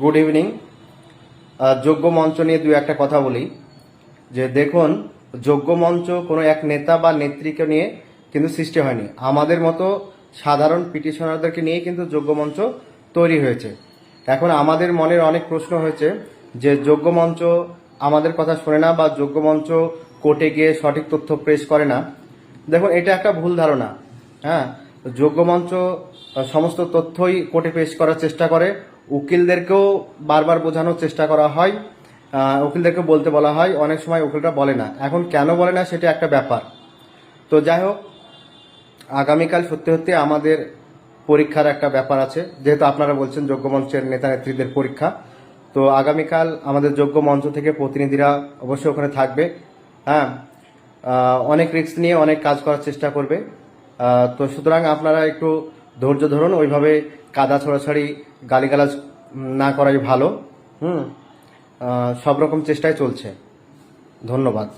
Good evening যোগ্য মঞ্চ নিয়ে দু একটা কথা বলি। যে দেখুন, যোগ্য মঞ্চ কোনো এক নেতা বা নেত্রীকে নিয়ে কিন্তু সৃষ্টি হয়নি। আমাদের মতো সাধারণ পিটিশনারদেরকে নিয়ে কিন্তু যোগ্য মঞ্চ তৈরি হয়েছে। এখন আমাদের মনের অনেক প্রশ্ন হয়েছে যে যোগ্য মঞ্চ আমাদের কথা শোনে না বা যোগ্য মঞ্চ কোর্টে গিয়ে সঠিক তথ্য পেশ করে না। দেখুন, এটা একটা ভুল ধারণা। হ্যাঁ যোগ্য মঞ্চ সমস্ত তথ্যই কোর্টে পেশ করার চেষ্টা করে। উকিলদেরকেও বারবার বোঝানোর চেষ্টা করা হয়। উকিলদেরকে বলতে বলা হয়, অনেক সময় উকিলরা বলে না। এখন কেন বলে না সেটা একটা ব্যাপার। তো যাই হোক, আগামীকাল সত্যি সত্যি আমাদের পরীক্ষার একটা ব্যাপার আছে। যেহেতু আপনারা বলছেন যোগ্য মঞ্চের নেতা নেত্রীদের পরীক্ষা, তো আগামীকাল আমাদের যোগ্য মঞ্চ থেকে প্রতিনিধিরা অবশ্যই ওখানে থাকবে। হ্যাঁ অনেক রিস্ক নিয়ে অনেক কাজ করার চেষ্টা করবে। তো সুতরাং আপনারা একটু ধৈর্য ধরুন, ওইভাবে কাদা ছড়াছড়ি, গালিগালাজ গালাজ না করাই ভালো। হুম? সব রকম চেষ্টাই চলছে। ধন্যবাদ।